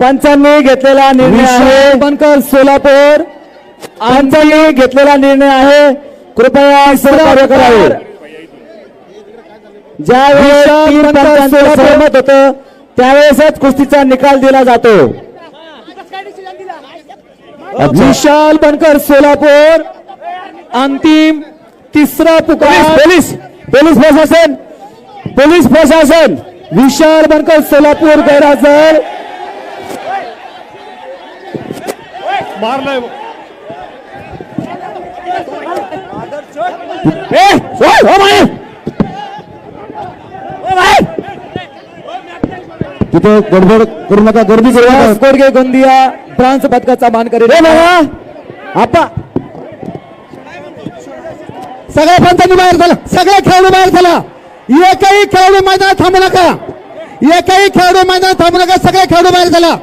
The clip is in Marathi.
पंचांनी घेतलेला निर्णय आहे. बनकर सोलापूर. पंचांनी घेतलेला निर्णय आहे. कृपया सहकार्य करावे ज्यावेळेस पंचांचं सहमत होतं त्यावेळेसच कुस्तीचा निकाल दिला जातो. विशाल बनकर सोलापूर. अंतिम तिसरा पुकार. पोलीस पोलीस प्रशासन पोलीस प्रशासन. विशाल बनकर सोलापूर गैरहजर. सोड, हो. हो. तिथे गडबड करू नका गर्दी करू नका. सुहास गोडगे गोंदिया पदकाचा मान करेल आपा. सगळ्या पंचांनी बाहेर झाला सगळे खेळाडू बाहेर झाला एकही खेळाडू मैदानात थांबू नका. एकही खेळाडू मैदानात थांबू नका. सगळे खेळाडू बाहेर झाला